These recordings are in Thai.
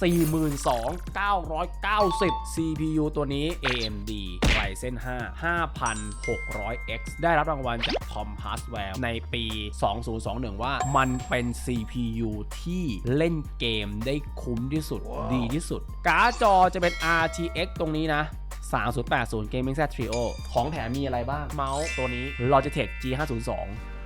42,990 CPU ตัวนี้ AMD Ryzen 5 5600X ได้รับรางวัลจาก Tom Hardware ในปี 2021 ว่ามันเป็น CPU ที่เล่นเกมได้คุ้มที่สุดดีที่สุด การ์ดจอจะเป็น RTX ตรงนี้นะ3080 Gaming Z Trio ของแถมมีอะไรบ้าง เมาส์ตัวนี้ Logitech G502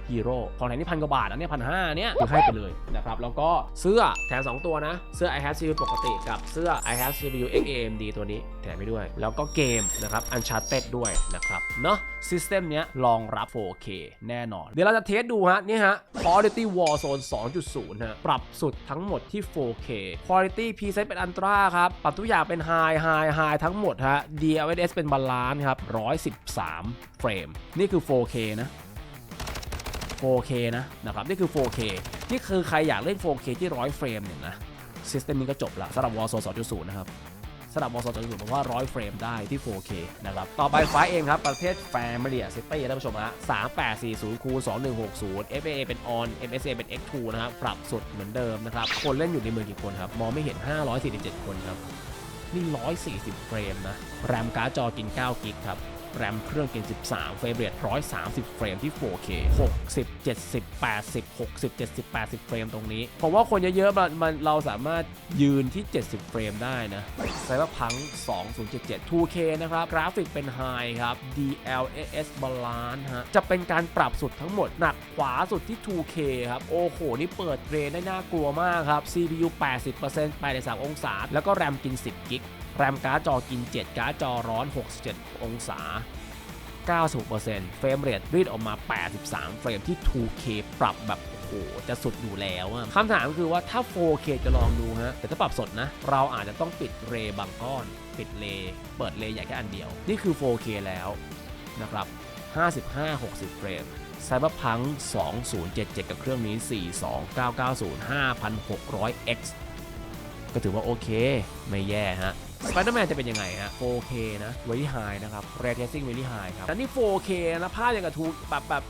Hero ของแถมนี่พันกว่าบาทนะเนี่ยพันห้าเนี่ยคือให้ไปเลยนะครับแล้วก็เสื้อแถม 2 ตัวนะ เสื้อ i have CPU ปกติกับเสื้อ i have CPU XAMD ตัวนี้แถมไปด้วย แล้วก็เกมนะครับ Uncharted ด้วยนะครับเนาะซิสเต็มเนี้ยรองรับ 4K แน่นอน เดี๋ยวเราจะเทสดูฮะ นี่ฮะ Quality Warzone 2.0 ฮะ ปรับสุดทั้งหมดที่ 4K Quality Preset เป็น Ultra ครับ ปรับทุกอย่างเป็น High High High ทั้งหมดฮะ DLSS เป็นบาลานซ์ครับ 113 เฟรม นี่คือ 4K นะ 4K นะนะครับนี่คือ 4K นี่คือใครอยากเล่น 4K ที่100เฟรมเนี่ยนะซิสเต็มนี้ก็จบละสำหรับ Warzone 2.0 นะครับสำหรับ Warzone 2.0ผมว่า 100 เฟรมได้ที่ 4K นะครับ ต่อไปไฟล์เองครับ ประเภท Family City ท่านผู้ชมฮะ3840คูณ2160 FAA เป็น On MSA เป็น X2 นะครับ ปรับสุดเหมือนเดิมนะครับ คนเล่นอยู่ในเมืองกี่คนครับ มองไม่เห็น 547 คนครับ นี่ 140 เฟรมนะ แรมการ์ดจอกิน 9 กิกครับ แรมเครื่องกิน13 เฟรมเรท130 เฟรมที่ 4K 60 70 80 60 70 80 เฟรมตรงนี้ ผมว่าคนเยอะๆมันเราสามารถยืนที่ 70 เฟรมได้นะไซเบอร์พัง2077 2K นะครับ กราฟิกเป็น High ครับ DLSS Balance ฮะ จะเป็นการปรับสุดทั้งหมด หนักขวาสุดที่ 2K ครับ โอ้โห นี่เปิดเรนได้น่ากลัวมากครับ CPU 80% 83องศา แล้วก็แรมกิน 10 กิก แรมการ์ดจอกิน 7 การ์ดจอร้อน 67 องศา 96%เฟรมเรทรีดออกมา 83 เฟรมที่ 2K ปรับแบบโอ้โหจะสุดอยู่แล้วอะคำถามคือว่าถ้า 4K จะลองดูฮะ แต่ถ้าปรับสดนะ เราอาจจะต้องปิดเรย์บางก้อน ปิดเรย์เปิดเรย์ใหญ่แค่อันเดียว นี่คือ 4K แล้วนะครับ 55-60 เฟรม Cyberpunk 2077 กับเครื่องนี้ 42990 5600X ก็ถือว่าโอเค ไม่แย่ฮะ สไปเดอร์แมนจะเป็นยังไงฮะ 4K นะ very high นะครับ ray tracing very high ครับแต่นี่ 4K นะภาพยังกับทูแบบแบบ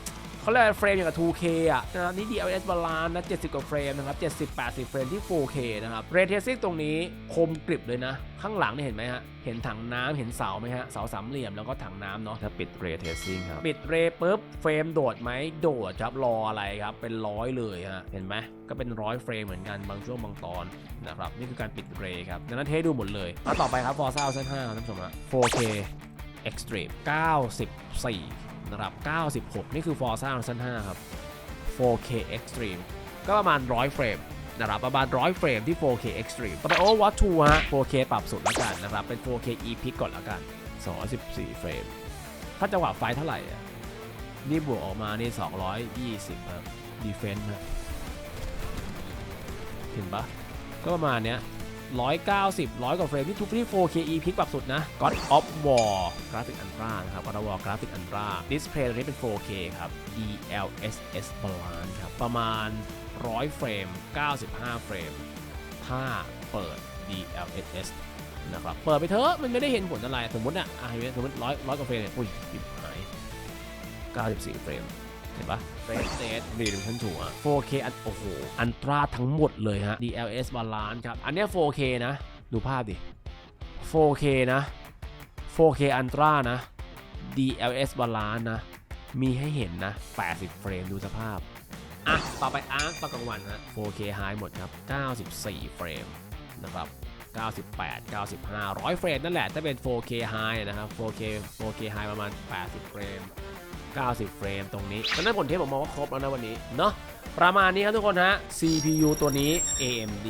เขาเรียกอะไรเฟรมอย่างกับ 2K อะนะนี่ DLS balance นะ 70 กว่าเฟรมนะครับ 70 80 เฟรมที่ 4K นะครับ ray tracing ตรงนี้คมกริบเลยนะ ข้างหลังเนี่ยเห็นไหมฮะ เห็นถังน้ำเห็นเสาไหมฮะ เสาสามเหลี่ยมแล้วก็ถังน้ำเนาะ ถ้าปิด ray tracing ครับ ปิด ray ปุ๊บเฟรมโดดไหมโดดครับ รออะไรครับ เป็นร้อยเลยฮะ เห็นไหมก็เป็นร้อยเฟรมเหมือนกันบางช่วงบางตอนนะครับ นี่คือการปิด ray ครับดังนั้นเทสดูหมดเลยแล้วต่อไปครับ Forza Horizon 5ครับท่านผู้ชมฮะ 4K Extreme 94 นะครับ 96 นี่คือ Forza Horizon 5 ครับ 4K Extreme ก็ประมาณ 100 เฟรมนะครับประมาณ 100 เฟรมที่ 4K Extreme ต่อไป Overwatch 2ฮะ 4K ปรับสุดแล้วกันนะครับ เป็น 4K Epic ก่อนแล้วกัน 214 เฟรม ถ้าจังหวะไฟเท่าไหร่อะนี่บวกออกมานี่ 220 ครับ Defense ครับเห็นปะก็ประมาณเนี้ย 190 100 กว่าเฟรมที่ทุกที่ 4K E พิกปรับสุดนะ God of War กราฟิกอันตรานะครับ God of War กราฟิกอันตราดิสเพลย์ตัวนี้เป็น 4K ครับ DLSS Balance ครับ ประมาณ 100 เฟรม 95 เฟรม ถ้าเปิด DLSS นะครับ เปิดไปเถอะ มันไม่ได้เห็นผลอะไร สมมติอะสมมติร้อยร้อยกว่าเฟรมเนี่ย อุ้ยจิบหาย 94 เฟรม เห็นปะเฟรมเซตรีดิวชั่นถูกอะ 4K อันโอ้โห อันตราทั้งหมดเลยฮะ DLS Balance ครับ อันเนี้ย 4K นะ ดูภาพดิ 4K นะ 4K อันตรานะ DLS Balance นะ มีให้เห็นนะ 80 เฟรมดูสภาพ อะ ต่อไปอาร์ตตอนกลางวันฮะ 4K High หมดครับ 94 เฟรมนะครับ98 95 100 เฟรมนั่นแหละ ถ้าเป็น 4K High นะครับ 4K 4K High ประมาณ 80 เฟรม 90 เฟรมตรงนี้ดังนั้นผลเทปผมมองว่าครบแล้วนะวันนี้ เนาะประมาณนี้ครับทุกคนฮะ CPU ตัวนี้ AMD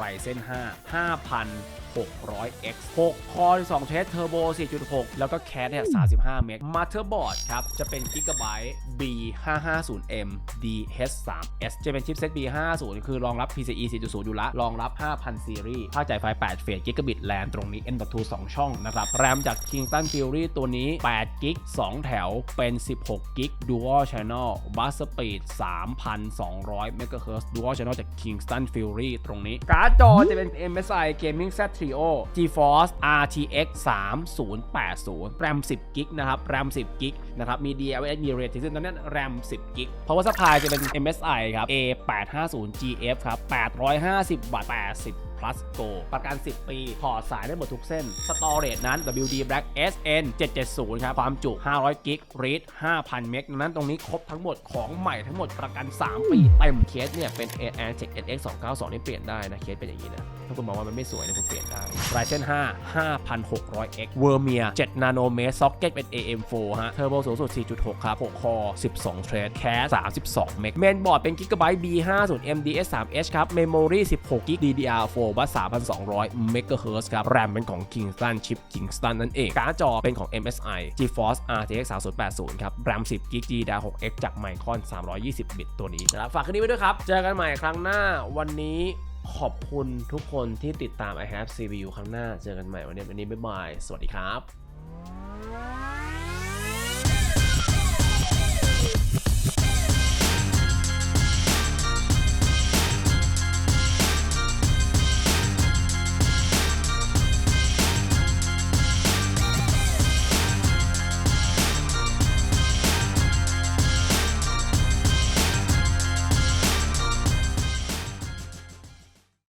Ryzen 5 600X 6คอร์2เทสเทอร์โบ 4.6 แล้วก็แคสเนี่ย 35 เมก Motherboard ครับ จะเป็น Gigabyte B550M DH3S จะเป็นชิปเซ็ต B50 คือรองรับ PCIe 4.0 อยู่ละ รองรับ 5,000 ซีรีส์ภาคจ่ายไฟ 8 เฟส Gigabit LAN ตรงนี้ M.2 2 ช่องนะครับ แรมจาก Kingston Fury ตัวนี้8กิก2 แถวเป็น 16กิก Dual Channel Bus Speed 3,200 MHz Dual Channel จาก Kingston Fury ตรงนี้ การ์ดจอจะเป็น MSI Gaming Z Trio GeForce RTX 3080 แรม 10 กิกนะครับ แรม 10 กิก นะครับ มี DLSS มี Ray Tracing ตอนนี้ RAM 10 กิก Power Supply จะเป็น MSI ครับ A850GF ครับ 850 วัตต์80 plus go ประกัน 10 ปี ถอดสายได้หมดทุกเส้น Storage นั้น WD Black SN 770 ครับ ความจุ 500 กิก read 5,000 เมกดังนั้นตรงนี้ครบทั้งหมดของใหม่ทั้งหมดประกัน 3 ปีเต็มเคสเนี่ยเป็น Air Tech NX 292นี่เปลี่ยนได้นะ เคสเป็นอย่างนี้นะ ถ้าคุณมองว่ามันไม่สวยเนี่ยคุณเปลี่ยนได้ Ryzen 5 5600X Vermeer 7 Nanometer Socket เป็น AM4 ฮะ Turbo สูงสุด 4.6 ครับ 6 คอ 12 thread Cache 32 เมก Mainboard เป็น Gigabyte B50 MDS 3H ครับ Memory 16 GB DDR4 บัส 3,200 MHz ครับ RAM เป็นของ Kingston Chip Kingston นั่นเอง การ์ดจอเป็นของ MSI GeForce RTX 3080 ครับ RAM 10 GB DDR6X จาก Micron 320 บิตตัวนี้นะครับ ฝากคืนนี้ไว้ด้วยครับ เจอกันใหม่ครั้งหน้า วันนี้ขอบคุณทุกคนที่ติดตาม I have CPU ครั้งหน้า เจอกันใหม่วันนี้วันนี้บ๊ายบาย สวัสดีครับ